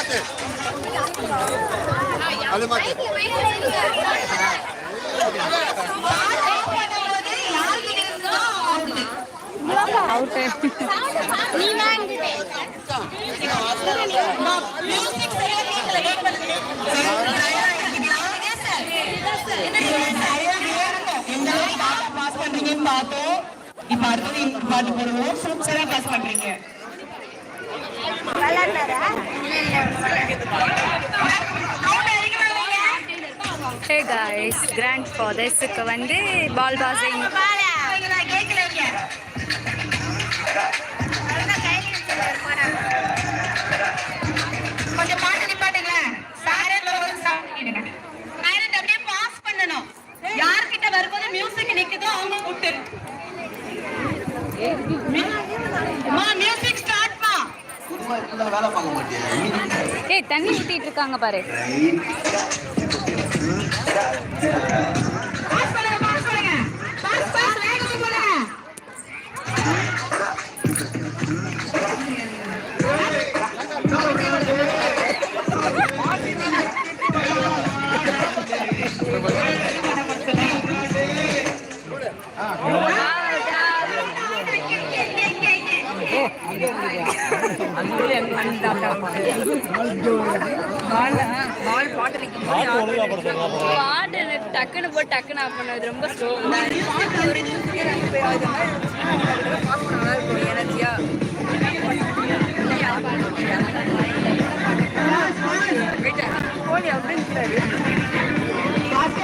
மாத்து அது மாத்து அவுட்டு பாஸ் பண்றீங்கன்னு பார்த்தோம் இப்ப அடுத்தது இந்த பாட்டு போடுவோம் சூப்பரா பாஸ் பண்றீங்க ஹே காய்ஸ் கிராண்ட் ஃபாதர்ஸுக்கு வந்து பால் பாசிங் இருக்காங்க பாரு. பாட்டு டக்குன்னு போட்டு டக்குன்னு ஆஃப் பண்ணது ரொம்ப ஸ்லோ எனர்ஜியா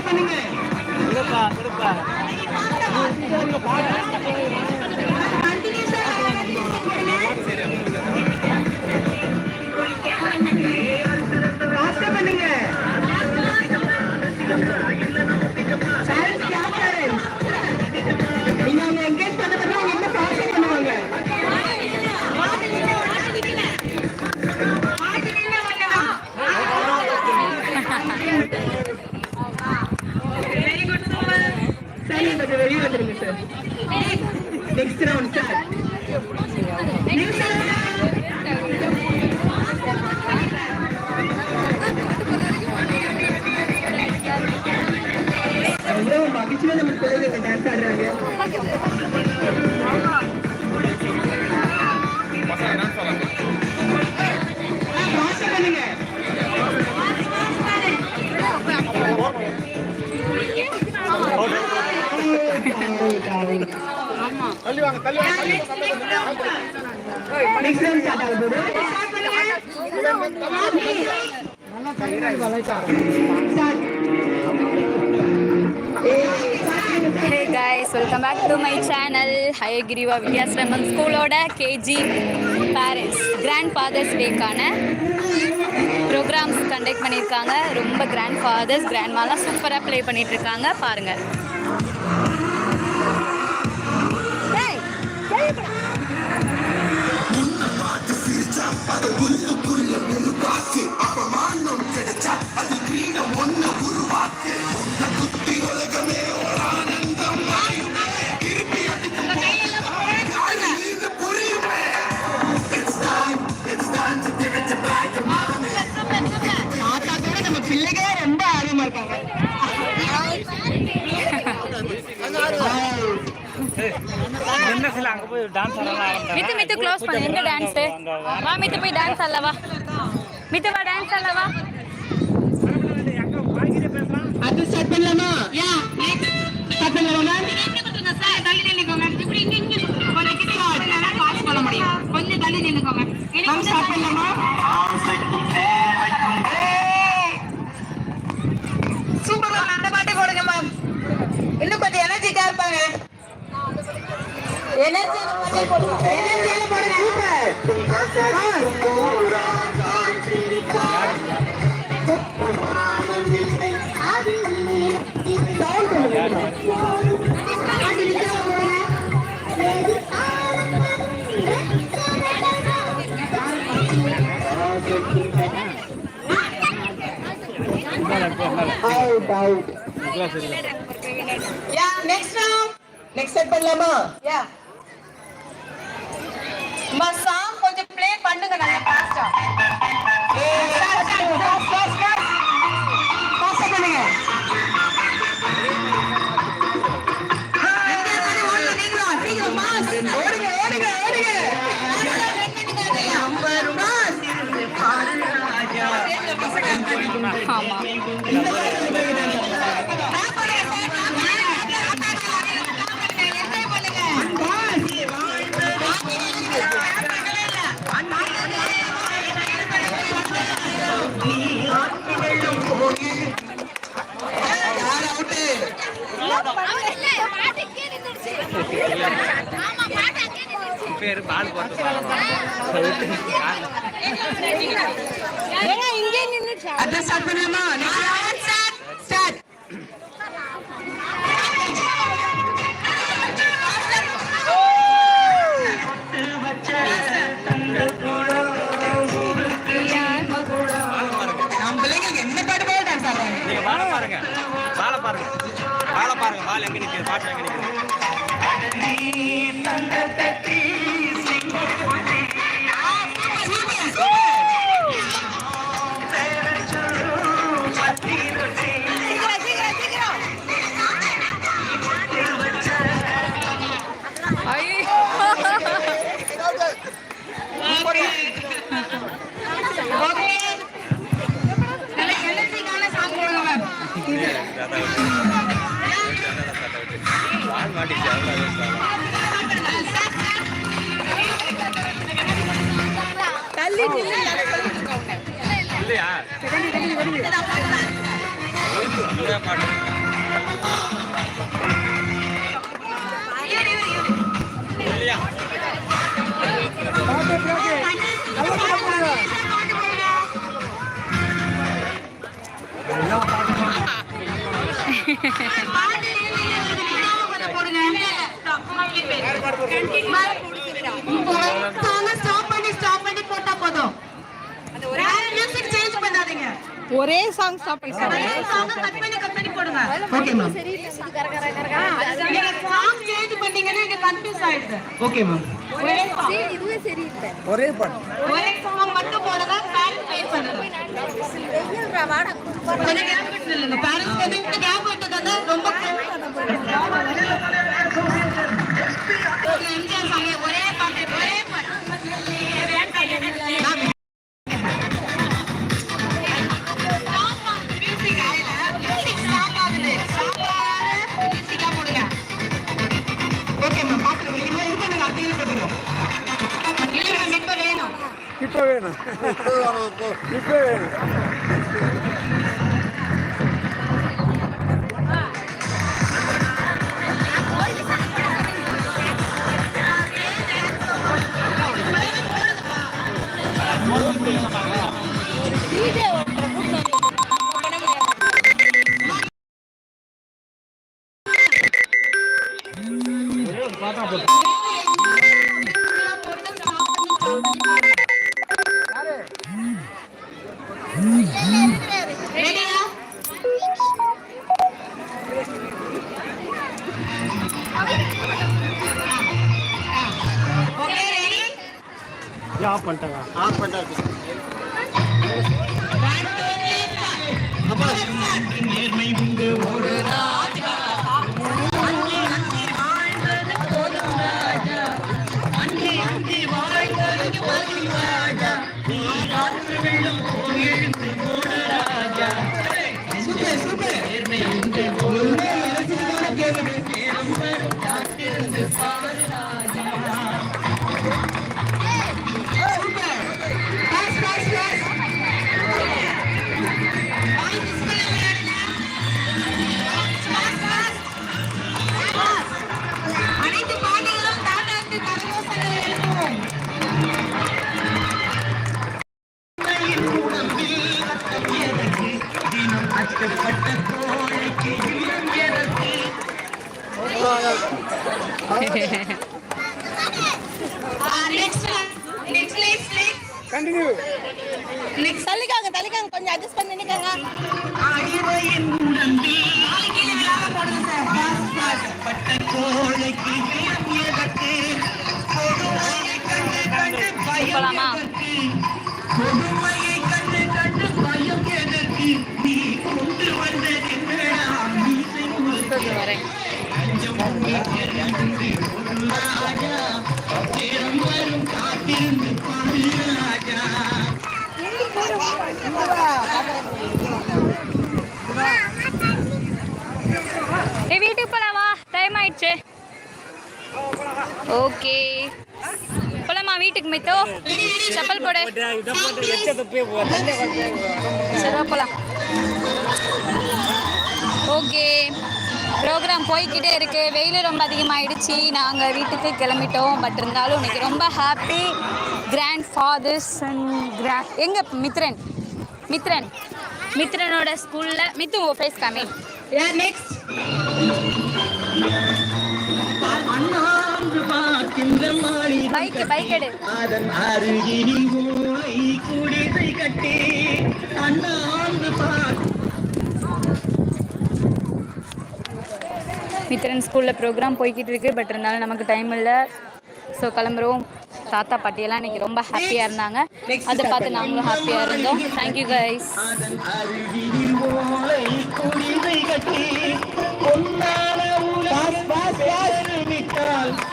பண்ணுங்க. மகிழ்ச்சியா நம்ம பிள்ளைங்க டான்ஸ் ஆடுறாங்க தள்ளி வாங்க தள்ளி வாங்க நெக்ஸ்ட் ரவுண்ட் ஸ்டார்ட் ஆகுது hey guys welcome back to my channel Hayagriva Vidyashramam ஸ்கூலோட கேஜி பேரண்ட்ஸ் கிராண்ட் ஃபாதர்ஸ் டேக்கான ப்ரோக்ராம்ஸ் கண்டக்ட் பண்ணியிருக்காங்க ரொம்ப கிராண்ட் ஃபாதர்ஸ் கிராண்ட்மாலாம் சூப்பராக ப்ளே பண்ணிட்டு இருக்காங்க பாருங்க உலகமே சில அங்க போய் டான்ஸ் ஆடலாம். மித்து மித்து க்ளோஸ் பண்ணு. எங்க டான்ஸ் வா மித்து போய் டான்ஸ் ஆடலவா மித்து வா டான்ஸ் ஆடலவா அது ஸ்டார்ட் பண்ணலாமா? யா நெக்ஸ்ட் ஸ்டார்ட் பண்ணலாமா சார் தள்ளி நின்னுக்கோங்க இப்படி இங்க இங்க கொஞ்சம் கிட்ட வாங்க பாஸ் பண்ண முடியும். கொஞ்சம் தள்ளி நின்னுக்கோங்க மேம் ஸ்டார்ட் பண்ணலாமா? சூப்பர் மேம் அந்த பாட்டு போடுங்க மேம் இன்னும் கொஞ்சம் எனர்ஜிக்கா இருப்பாங்க எனர்ஜி எனர்ஜியால போடுங்க out out ya next round next set பண்ணலாமா? யா la அதான் ஸ்டார்ட் பண்ணலாமா ஸ்டார்ட் நம்ம பிள்ளைங்களுக்கு என்ன பாட்டு போல டான்ஸ் ஆடுறாங்க நீங்க பால பாருங்க பால பாருங்க பால் எங்க நிக்குது பாட்டு எங்க நிக்குது மாட்டிச்சு இல்லையா? பாட்டு இல்லையா ஸ்டாப் பண்ணி ஸ்டாப் பண்ணி போட்டா போதும். மியூசிக் சேஞ்ச் பண்ணாதீங்க. ஒரே சாங் ஸ்டாப் பண்ணி cut பண்ணி cut பண்ணி போடுங்க. ஓகே மேம் நீங்க சாங் சேஞ்ச் பண்ணீங்கன்னா இங்க கன்ஃபியூஸ் ஆயிடுது. ஓகே மேம் ஒரே song. ஒரே பாட்டு. ஒரே சாங் மட்டும் போடுங்க பண்ணுங்க. ಏನು ஆஃப் பண்ணிட்டாங்க ஆஃப் பண்ணிட்டாரு பாஸ் கண்டினியூ நெக்ஸ்ட் தள்ளிக்காங்க தள்ளிக்காங்க கொஞ்சம் அட்ஜஸ்ட் பண்ணி நினைக்காங்க நாளைக்கு கீழே விழாம போடுங்க சார் பாஸ் பாஸ் போலாமா? வரேன் ஏ வீட்டுக்கு போலாவா டைம் ஆயிடுச்சு. ஓகே போலாமா வீட்டுக்கு மித்தோ? செப்பல் போடு. சரி ஓகே ப்ரோக்ராம் போய்கிட்டே இருக்குது வெயில் ரொம்ப அதிகமாகிடுச்சு நாங்கள் வீட்டுக்கு கிளம்பிட்டோம். பட் இருந்தாலும் இன்றைக்கி ரொம்ப happy grand fathers and grand எங்கே மித்ரன்? மித்ரன். மித்ரனோட ஸ்கூலில் மித்து உங்கள் ஃபேஸ் காமி. Next. பைக் பைக் எடு. அதன் அருகினில் ஓலை குடிசை கட்டி அண்ணாந்து பார் மித்ரன் ஸ்கூலில் ப்ரோக்ராம் போய்கிட்டு இருக்கு பட் இருந்தாலும் நமக்கு டைம் இல்லை. ஸோ கிளம்புறோம். தாத்தா பாட்டியெல்லாம் இன்னைக்கு ரொம்ப ஹாப்பியாக இருந்தாங்க. அதை பார்த்து நாங்களும் ஹாப்பியாக இருந்தோம். Thank you guys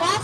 pass pass